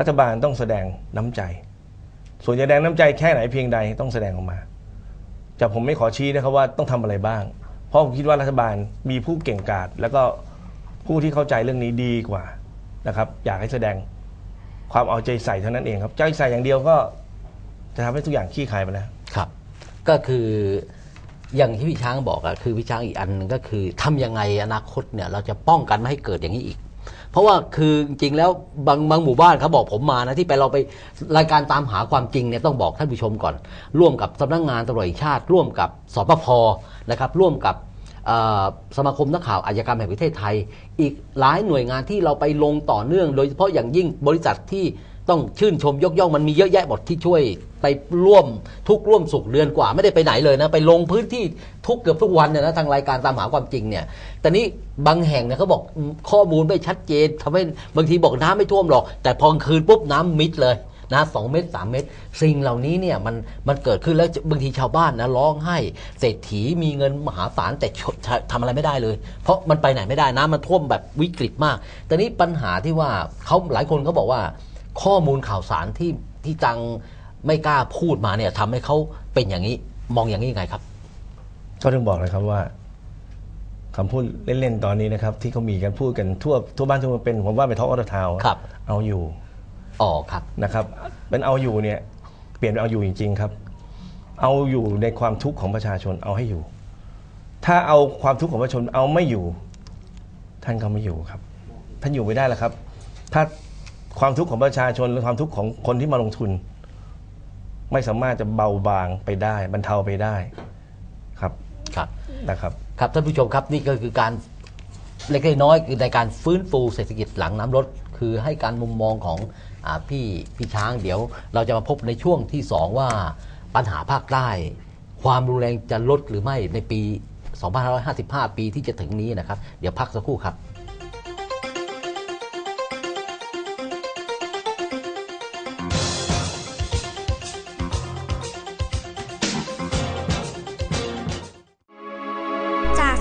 รัฐบาลต้องแสดงน้ำใจ ส่วนจะแสดงน้ำใจแค่ไหนเพียงใดต้องแสดงออกมา แต่ผมไม่ขอชี้นะครับว่าต้องทำอะไรบ้าง เพราะผมคิดว่ารัฐบาลมีผู้เก่งกาจแล้วก็ผู้ที่เข้าใจเรื่องนี้ดีกว่านะครับ อยากให้แสดงความเอาใจใส่เท่านั้นเองครับใจใส่อย่างเดียวก็จะทำให้ทุกอย่างขี้คายไปแล้วครับ ก็คืออย่างที่พี่ช้างบอกอะคือพี่ช้างอีกอันนึงก็คือทำยังไงอนาคตเนี่ย เราจะป้องกันไม่ให้เกิดอย่างนี้อีก เพราะว่าคือจริงแล้วบางบางหมู่บ้านเขาบอกผมมานะที่ไปเราไปรายการตามหาความจริงเนี่ยต้องบอกท่านผู้ชมก่อน ร่วมกับสำนักงานตำรวจแห่งชาติ ร่วมกับสปพนะครับร่วมกับสมาคมนักข่าวอาชญากรรมแห่งประเทศไทย อีกหลายหน่วยงานที่เราไปลงต่อเนื่อง โดยเฉพาะอย่างยิ่งบริษัทที่ ต้องชื่นชมยกย่องมันมีเยอะแยะหมดที่ช่วย ไปร่วมทุกร่วมสุขเดือนกว่าไม่ได้ไปไหนเลยนะ ไปลงพื้นที่ทุกเกือบทุกวันเนี่ยนะทางรายการตามหาความจริงเนี่ย แต่นี้บางแห่งเนี่ยเขาบอกข้อมูลไม่ชัดเจนทำให้บางทีบอกน้ำไม่ท่วมหรอก แต่พอกลางคืนปุ๊บน้ำมิดเลยนะสองเมตรสามเมตร สิ่งเหล่านี้เนี่ยมันมันเกิดขึ้นแล้วบางทีชาวบ้านนะร้องไห้เศรษฐีมีเงินมหาศาลแต่ชดทำอะไรไม่ได้เลย เพราะมันไปไหนไม่ได้น้ำมันท่วมแบบวิกฤตมากแต่นี้ปัญหาที่ว่าเขาหลายคนเขาบอกว่า ข้อมูลข่าวสารที่ที่ตังไม่กล้าพูดมาเนี่ยทำให้เขาเป็นอย่างนี้มองอย่างนี้ยังไงครับ ก็ต้องบอกเลยครับว่าคำพูดเล่นๆตอนนี้นะครับ ที่เขามีกันพูดกันทั่วทั่วบ้านทั่วเมืองเป็นผมว่าเป็นท็อกออทาวครับ เอาอยู่อ๋อครับนะครับเป็นเอาอยู่เนี่ยเปลี่ยนเป็นเอาอยู่จริง ๆครับ เอาอยู่ในความทุกข์ของประชาชนเอาให้อยู่ ถ้าเอาความทุกข์ของประชาชนเอาไม่อยู่ ท่านก็ไม่อยู่ครับ ท่านอยู่ไม่ได้แล้วครับ ถ้า ความทุกข์ของประชาชนหรือความทุกข์ของคนที่มาลงทุน ไม่สามารถจะเบาบางไปได้บรรเทาไปได้ครับครับนะครับครับท่านผู้ชมครับนี่ก็คือการเล็กๆน้อยๆคือในการฟื้นฟูเศรษฐกิจหลังน้ำลดคือให้การมุมมองของอาพี่พี่ช้างเดี๋ยว เราจะมาพบในช่วงที่สองว่าปัญหาภาคใต้ ความรุนแรงจะลดหรือไม่ในปี 2555 ปีที่จะถึงนี้นะครับ เดี๋ยวพักสักครู่ครับ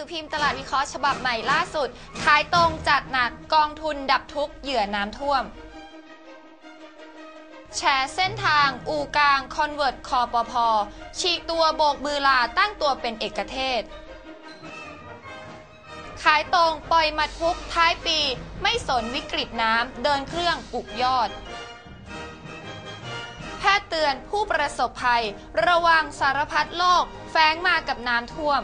สือพิมพ์ตลาดวิเคราะห์ฉบับใหม่ล่าสุด ขายตรงจัดหนักกองทุนดับทุกข์เหยื่อน้ำท่วม แชร์เส้นทาง อูกลางคอนเวิร์ตคอปพอฉีกตัวโบกมือลาตั้งตัวเป็นเอกเทศ ขายตรงปล่อยมัดพุกท้ายปี ไม่สนวิกฤตน้ำเดินเครื่องปลุกยอดแพทย์เตือนผู้ประสบภัย ระวังสารพัดโรคแฝงมากับน้ำท่วม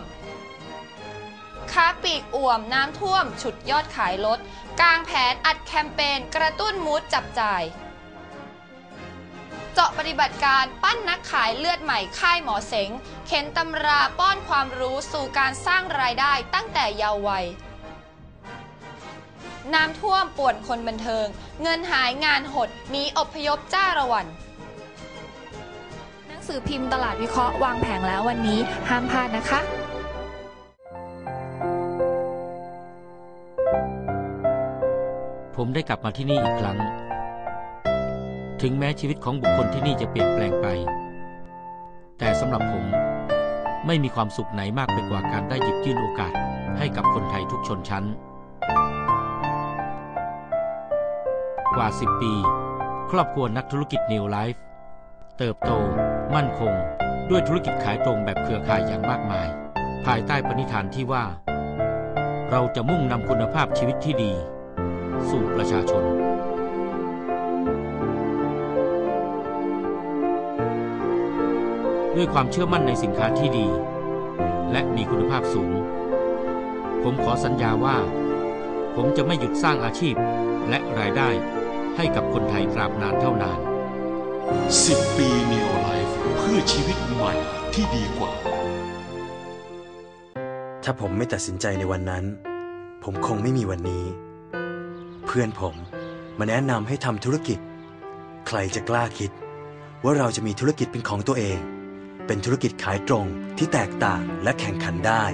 ค้าปลีกอ่วมน้ำท่วม ฉุดยอดขายลด กลางแผนอัดแคมเปญกระตุ้นมูดจับจ่าย เจาะปฏิบัติการปั้นนักขายเลือดใหม่ค่ายหมอเสง เข็นตำราป้อนความรู้สู่การสร้างรายได้ตั้งแต่เยาว์วัยน้ำท่วมป่วนคนบันเทิง เงินหายงานหดหนีอพยพจ้าระวัน หนังสือพิมพ์ตลาดวิเคราะห์วางแผงแล้ววันนี้ ห้ามพลาดนะคะ ผมได้กลับมาที่นี่อีกครั้ง ถึงแม้ชีวิตของบุคคลที่นี่จะเปลี่ยนแปลงไป แต่สำหรับผมไม่มีความสุขไหนมากไปกว่าการได้หยิบยื่นโอกาสให้กับคนไทยทุกชนชั้น กว่า 10 ปี ครอบครัวนักธุรกิจ New Life เติบโต มั่นคง ด้วยธุรกิจขายตรงแบบเครือข่ายอย่างมากมาย ภายใต้ปณิธานที่ว่า เราจะมุ่งนำคุณภาพชีวิตที่ดี สู่ประชาชน ด้วยความเชื่อมั่นในสินค้าที่ดี และมีคุณภาพสูง ผมขอสัญญาว่า ผมจะไม่หยุดสร้างอาชีพและรายได้ให้กับคนไทยตราบนานเท่านาน 10 ปี Neo Life เพื่อชีวิตใหม่ที่ดีกว่า ถ้าผมไม่ตัดสินใจในวันนั้น ผมคงไม่มีวันนี้ เพื่อนผมมาแนะนำให้ทำธุรกิจ ใครจะกล้าคิด ว่าเราจะมีธุรกิจเป็นของตัวเอง เป็นธุรกิจขายตรงที่แตกต่างและแข่งขันได้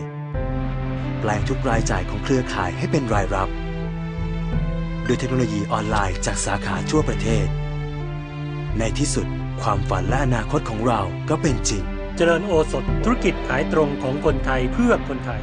แปลงทุกรายจ่ายของเครือข่ายให้เป็นรายรับด้วยเทคโนโลยีออนไลน์จากสาขาทั่วประเทศ ในที่สุดความฝันและอนาคตของเราก็เป็นจริง เจริญโอสถธุรกิจขายตรงของคนไทยเพื่อคนไทย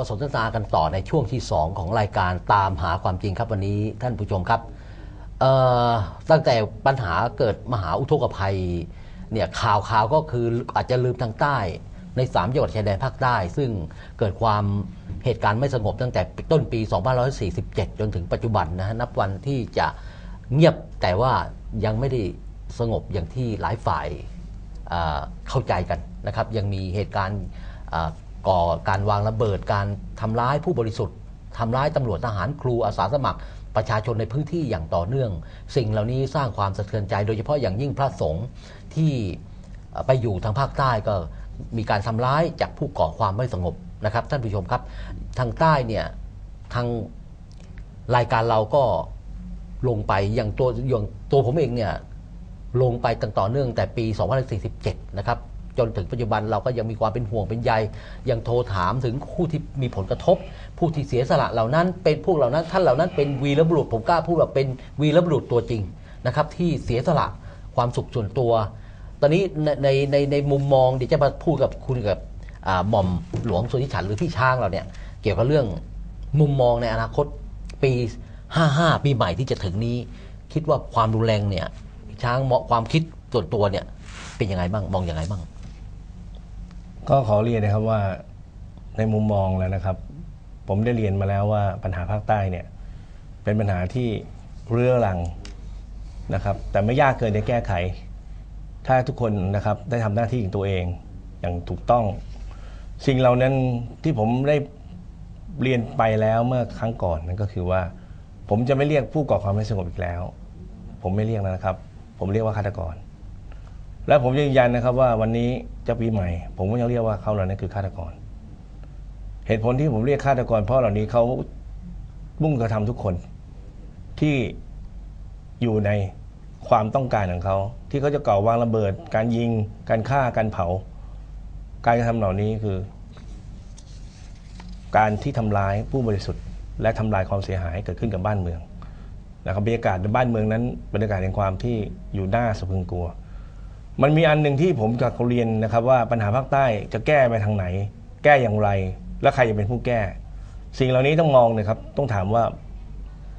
มาสนทนากันต่อในช่วงที่ 2 ของรายการตามหาความจริงครับวันนี้ท่านผู้ชมครับตั้งแต่ปัญหาเกิดมหาอุทกภัยเนี่ยข่าวข่าวก็คืออาจจะลืมทางใต้ใน3จังหวัดชายแดนภาคใต้ ซึ่งเกิดความเหตุการณ์ไม่สงบตั้งแต่ต้นปี 2547 จนถึงปัจจุบันนะฮะนับวันที่จะเงียบแต่ว่ายังไม่ได้สงบอย่างที่หลายฝ่ายเข้าใจกันนะครับ ยังมีเหตุการณ์ ก่อการวางระเบิดการทำร้ายผู้บริสุทธิ์ทำร้ายตำรวจทหารครูอาสาสมัคร ประชาชนในพื้นที่อย่างต่อเนื่อง สิ่งเหล่านี้สร้างความสะเทือนใจ โดยเฉพาะอย่างยิ่งพระสงฆ์ที่ไปอยู่ทางภาคใต้ก็มีการทำร้ายจากผู้ก่อความไม่สงบนะครับ ท่านผู้ชมครับ ทางใต้เนี่ยทางรายการเราก็ลงไปอย่างตัวอย่างตัวผมเองเนี่ยลงไปตั้งต่อเนื่องแต่ปี 2547 นะครับ จนถึงปัจจุบันเราก็ยังมีความเป็นห่วงเป็นใยยังโทรถามถึงผู้ที่มีผลกระทบ ผู้ที่เสียสละเหล่านั้น เป็นพวกเหล่านั้นท่านเหล่านั้นเป็นวีรบุรุษผมกล้าพูดว่าเป็นวีรบุรุษตัวจริงนะครับที่เสียสละความสุขส่วนตัว ตอนนี้ในในในในมุมมองเดี๋ยวจะมาพูดกับคุณกับหม่อมหลวงสุทธิฉันหรือพี่ช้างเราเนี่ยเกี่ยวกับเรื่องมุมมองในอนาคตปี 55 ปีใหม่ที่จะถึงนี้ คิดว่าความรุนแรงเนี่ยช้างเหมาะความคิดส่วนตัวเนี่ยเป็นยังไงบ้างมองยังไงบ้าง ก็ขอเรียนนะครับว่าในมุมมองแล้วนะครับ ผมได้เรียนมาแล้วว่าปัญหาภาคใต้เนี่ยเป็นปัญหาที่เรื้อรังนะครับ แต่ไม่ยากเกินจะแก้ไข ถ้าทุกคนนะครับได้ทำหน้าที่ของตัวเองอย่างถูกต้อง สิ่งเหล่านั้นที่ผมได้เรียนไปแล้วเมื่อครั้งก่อนนั่นก็คือว่า ผมจะไม่เรียกผู้ก่อความไม่สงบอีกแล้ว ผมไม่เรียกแล้วนะครับ ผมเรียกว่าฆาตกร และผมยืนยันนะครับว่าวันนี้จะปีใหม่ ผมก็ยังเรียกว่าเขาเหล่านั้นคือฆาตกร เหตุผลที่ผมเรียกฆาตกร เพราะเหล่านี้เขามุ่งกระทำทุกคนที่อยู่ในความต้องการของเขา ที่เขาจะก่อวางระเบิด การยิง การฆ่าการเผา การกระทำเหล่านี้คือ การที่ทำร้ายผู้บริสุทธิ์ และทำลายความเสียหายเกิดขึ้นกับบ้านเมืองนะครับบรรยากาศในบ้านเมืองนั้นบรรยากาศแห่งความที่อยู่หน้าสะพึงกลัว มันมีอันหนึ่งที่ผมจะเรียนนะครับ ว่าปัญหาภาคใต้จะแก้ไปทางไหน แก้อย่างไร และใครจะเป็นผู้แก้ สิ่งเหล่านี้ต้องมองนะครับ ต้องถามว่า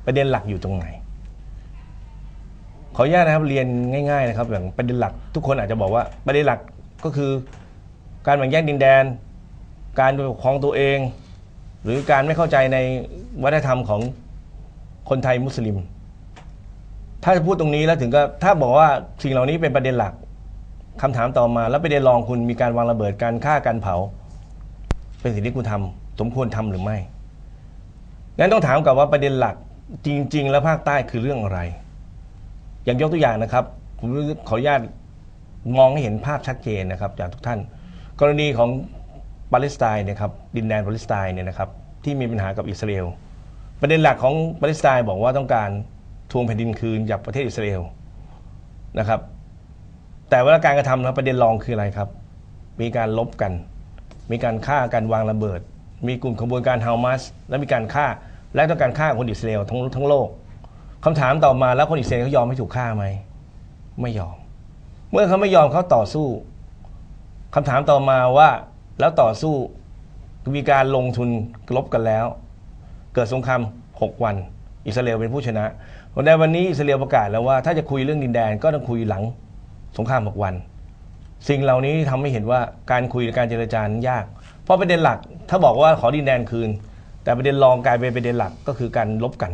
ประเด็นหลักอยู่ตรงไหน ขออนุญาตนะครับเรียนง่าย ๆ นะครับอย่างประเด็นหลัก ทุกคนอาจจะบอกว่าประเด็นหลักก็คือการแบ่งแยกดินแดน การปกครองตัวเอง หรือการไม่เข้าใจในวัฒนธรรมของคนไทยมุสลิม ถ้าจะพูดตรงนี้แล้วถึงก็ถ้าบอกว่าสิ่งเหล่านี้เป็นประเด็นหลัก คำถามต่อมาแล้วไประเด็นรองคุณมีการวางระเบิดการฆ่าการเผา เป็นสิ่งที่คุณทำสมควรทำหรือไม่งั้นต้องถามกับว่าประเด็นหลักจริง ๆ แล้วภาคใต้คือเรื่องอะไร อย่างยกตัวอย่างนะครับ ผมขออนุญาตมองให้เห็นภาพชัดเจนนะครับ จากทุกท่าน กรณีของปาเลสไตน์นะครับดินแดนปาเลสไตน์เนี่ยนะครับที่มีปัญหากับอิสราเอลประเด็นหลักของปาเลสไตน์บอกว่าต้องการทวงแผ่นดินคืนจากประเทศอิสราเอลนะครับ แต่เว่าการกระทำนะประเด็นรองคืออะไรครับ มีการลบกัน มีการฆ่าการวางระเบิด มีกลุ่มขบวนการฮามาสและมีการฆ่าและต้องการฆ่าคนอิสราเอลทั้งทั้งโลกคำถามต่อมาแล้วคนอิสราเอลเขายอมให้ถูกฆ่าไหมไม่ยอม เมื่อเขาไม่ยอมเขาต่อสู้คำถามต่อมาว่าแล้วต่อสู้มีการลงทุนลบกันแล้ว เกิดสงคราม6 วัน อิสราเอลเป็นผู้ชนะในวันนี้อิสราเอลประกาศแล้วว่าถ้าจะคุยเรื่องดินแดนก็ต้องคุยหลัง สงคราม6วัน สิ่งเหล่านี้ทำให้เห็นว่าการคุยการเจรจานั้นยาก เพราะประเด็นหลัก ถ้าบอกว่าขอดินแดนคืน แต่ประเด็นรองกลายเป็นประเด็นหลักก็คือการลบกัน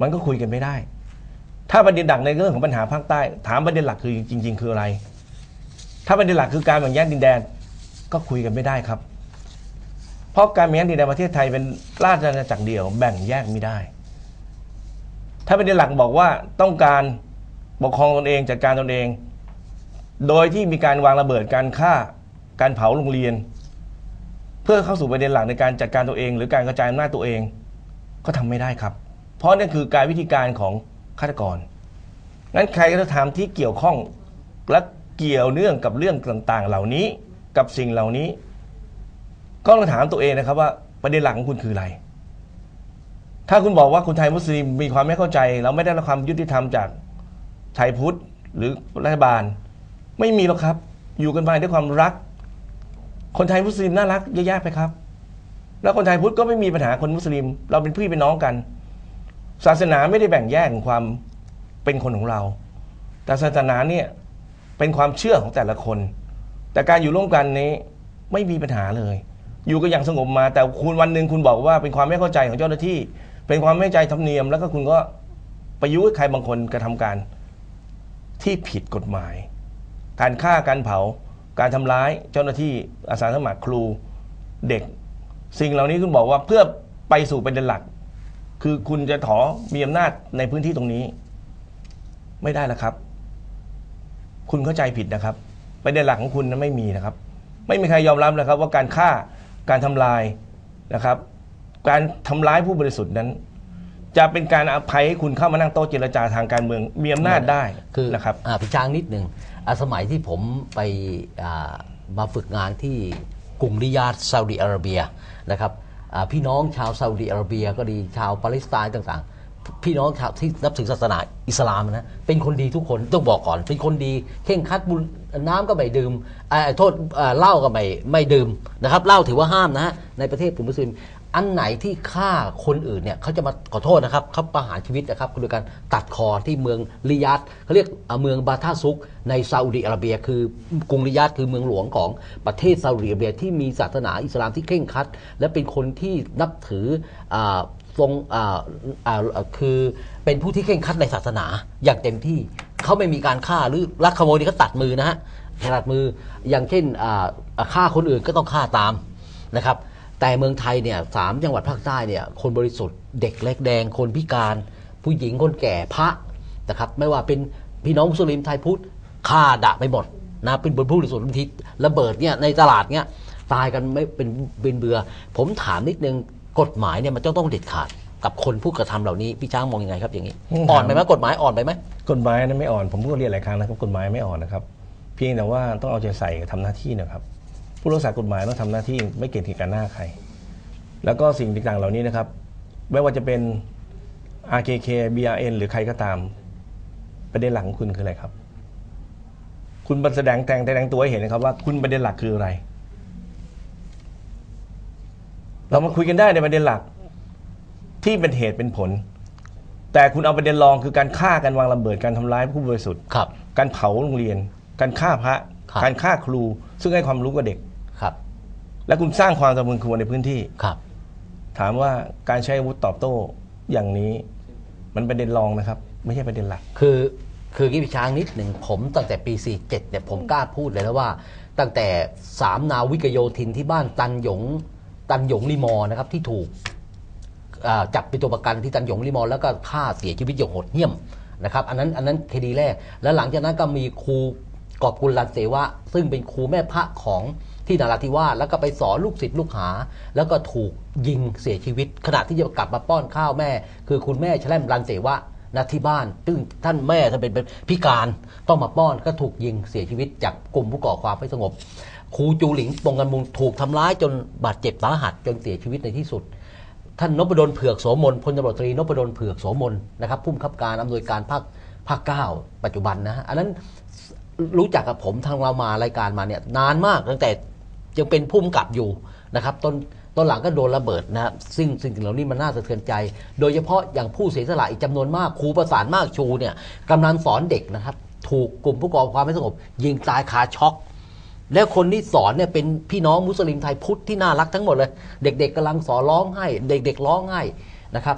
มันก็คุยกันไม่ได้ ถ้าประเด็นหลักในเรื่องของปัญหาภาคใต้ ถามประเด็นหลักคือจริง ๆ คืออะไร ถ้าประเด็นหลักคือการแบ่งแยกดินแดนก็คุยกันไม่ได้ครับ เพราะการแบ่งแยกดินแดนประเทศไทยเป็นราชอาณาจักรเดียว แบ่งแยกไม่ได้ ถ้าประเด็นหลักบอกว่าต้องการปกครองตนเองจัดการตนเอง โดยที่มีการวางระเบิดการฆ่าการเผาโรงเรียน เพื่อเข้าสู่ประเด็นหลักในการจัดการตัวเอง หรือการกระจายอำนาจตัวเอง ก็ทำไม่ได้ครับ เพราะนั่นคือการวิธีการของฆาตกรงั้นใครก็ตามที่เกี่ยวข้องและเกี่ยวเนื่องกับเรื่องต่างๆ เหล่านี้กับสิ่งเหล่านี้ ก็ต้องถามตัวเองนะครับว่าประเด็นหลักของคุณคืออะไร ถ้าคุณบอกว่าคนไทยมุสลิมมีความไม่เข้าใจแล้วไม่ได้รับความยุติธรรมจากไทยพุทธหรือรัฐบาล ไม่มีหรอกครับ อยู่กันไปด้วยความรัก คนไทยมุสลิมน่ารักเยอะแยะไปครับ แล้วคนไทยพุทธก็ไม่มีปัญหาคนมุสลิม เราเป็นพี่เป็นน้องกัน ศาสนาไม่ได้แบ่งแยกความเป็นคนของเรา แต่ศาสนาเนี่ยเป็นความเชื่อของแต่ละคน แต่การอยู่ร่วมกันนี้ไม่มีปัญหาเลย อยู่กันอย่างสงบมา แต่คุณวันหนึ่งคุณบอกว่าเป็นความไม่เข้าใจของเจ้าหน้าที่ เป็นความไม่ใจธรรมเนียม แล้วก็คุณก็ประยุกต์ให้ใครบางคนกระทำการที่ผิดกฎหมาย การฆ่าการเผา การทำร้ายเจ้าหน้าที่อาสาสมัครครูเด็ก สิ่งเหล่านี้คุณบอกว่าเพื่อไปสู่ประเด็นหลัก คือคุณจะถอมีอำนาจในพื้นที่ตรงนี้ ไม่ได้แล้วครับ คุณเข้าใจผิดนะครับประเด็นหลักของคุณนั้นไม่มีนะครับ ไม่มีใครยอมรับนะครับ ว่าการฆ่าการทำลายนะครับ การทำร้ายผู้บริสุทธิ์นั้น จะเป็นการอภัยให้คุณเข้ามานั่งโต๊ะเจรจาทางการเมืองมีอำนาจได้คือนะครับอ่าพี่ช้างนิดหนึ่งอ่าสมัยที่ผมไปอ่ามาฝึกงานที่กรุงริยาดซาอุดิอาระเบียนะครับอ่าพี่น้องชาวซาอุดิอาระเบีย ก็ดีชาวปาเลสไตน์ต่างๆ พี่น้องชาวที่นับถือศาสนาอิสลามนะเป็นคนดีทุกคนต้องบอกก่อน เป็นคนดีเข่งครัดบุญน้ำก็ไม่ดื่มอ่าโทษอ่าเหล้าก็ไม่ไม่ดื่มนะครับเหล้าถือว่าห้ามนะฮะในประเทศกลุ่มมุสลิม อันไหนที่ฆ่าคนอื่นเนี่ยเขาจะมาขอโทษนะครับเขาประหารชีวิตนะครับโดยการตัดคอที่เมืองริยาดเขาเรียกเมืองบาทาซุก ในซาอุดิอาระเบีย คือกรุงริยาดคือเมืองหลวงของประเทศซาอุดิอาระเบียที่มีศาสนาอิสลามที่เคร่งครัด และเป็นคนที่นับถือทรงคือเป็นผู้ที่เคร่งครัดในศาสนาอย่างเต็มที่เขาไม่มีการฆ่าหรือลักขโมยนี่เขาตัดมือนะฮะตัดมืออย่างเช่นฆ่าคนอื่นก็ต้องฆ่าตามนะครับ แต่เมืองไทยเนี่ยสามจังหวัดภาคใต้เนี่ยคนบริสุทธิ์เด็กเล็กแดงคนพิการ ผู้หญิงคนแก่พระนะครับ ไม่ว่าเป็นพี่น้องมุสลิมไทยพุทธฆ่าดะไปหมดนะเป็นบนผู้บริสุทธิ์บางทีระเบิดเนี่ยในตลาดเนี่ยตายกันไม่เป็นเป็นเบือ ผมถามนิดนึงกฎหมายเนี่ยมันต้องต้องเด็ดขาดกับคนผู้กระทำเหล่านี้พี่ช้างมองยังไงครับอย่างนี้อืมอ่อนไปไหมกฎหมายอ่อนไปไหมกฎหมายนั้นไม่อ่อนผมก็เรียนหลายครั้งนะครับกฎหมายไม่อ่อนนะครับ เพียงแต่ว่าต้องเอาใจใส่ทำหน้าที่นะครับ ผู้รักษากฎหมายต้องทำหน้าที่ไม่เก่งที่การหน้าใคร แล้วก็สิ่งต่างๆเหล่านี้นะครับ ไม่ว่าจะเป็น RKK BRN หรือใครก็ตาม ประเด็นหลักของคุณคืออะไรครับ คุณแสดงแต่งแสดงตัวให้เห็นนะครับว่าคุณประเด็นหลักคืออะไร เรามาคุยกันได้ในประเด็นหลัก ที่เป็นเหตุเป็นผล แต่คุณเอาประเด็นรองคือการฆ่ากันวางระเบิดการทำร้ายผู้บริสุทธิ์ครับการเผาโรงเรียน การฆ่าพระครับการฆ่าครู ซึ่งให้ความรู้กับเด็กครับ และคุณสร้างความสมบูรณ์ควรในพื้นที่ ครับ ถามว่าการใช้อาวุธตอบโต้อย่างนี้ มันประเด็นรองนะครับ ไม่ใช่ประเด็นหลัก คือคือกี้พี่ช้างนิดหนึ่งผมตั้งแต่ปี 47เนี่ยผมกล้าพูดเลยแล้วว่า ตั้งแต่สามนาวิกโยธินที่บ้านตันหยงตันหยงลิมอร์นะครับที่ถูกอ่าจับเป็นตัวประกันที่ตันหยงลิมอร์แล้วก็ฆ่าเสียชีวิตอย่างโหดเหี้ยมนะครับอันนั้นอันนั้นคดีแรก แล้วหลังจากนั้นก็มีครูกอบกุลลันเสวะ ซึ่งเป็นครูแม่พระของ ที่นาราธิวาสแล้วก็ไปสอนลูกศิษย์ลูกหา แล้วก็ถูกยิงเสียชีวิต ขณะที่จะกลับมาป้อนข้าวแม่ คือคุณแม่แชล่มรันเสวะนะที่บ้านซึ่งท่านแม่ท่านเป็นพิการต้องมาป้อนก็ถูกยิงเสียชีวิต จากกลุ่มผู้ก่อความไม่สงบครูจูหลิงปงกันมุงถูกทำร้ายจนบาดเจ็บสาหัสจนเสียชีวิตในที่สุด ท่านนพดลเผือกโสมนพลตำรวจตรีนพดลเผือกโสมนนะครับผู้บังคับการอำนวยการภาคภาคเก้าปัจจุบันนะฮะอันนั้นรู้จักกับผมทางเรามารายการมาเนี่ยนานมากตั้งแต่ ยังเป็นผู้กำกับอยู่นะครับต้นต้นหลังก็โดนระเบิดนะซึ่งสิ่งเหล่านี้มันน่าสะเทือนใจ โดยเฉพาะอย่างผู้เสียสละอีกจำนวนมากครูประสานมากชูเนี่ยกำลังสอนเด็กนะครับ ถูกกลุ่มผู้ก่อความไม่สงบ ยิงตายคาช็อก แล้วคนที่สอนเนี่ยเป็นพี่น้องมุสลิมไทยพุทธที่น่ารักทั้งหมดเลย เด็ก ๆกำลังสอนร้องไห้ เด็ก ๆ ร้องไห้นะครับ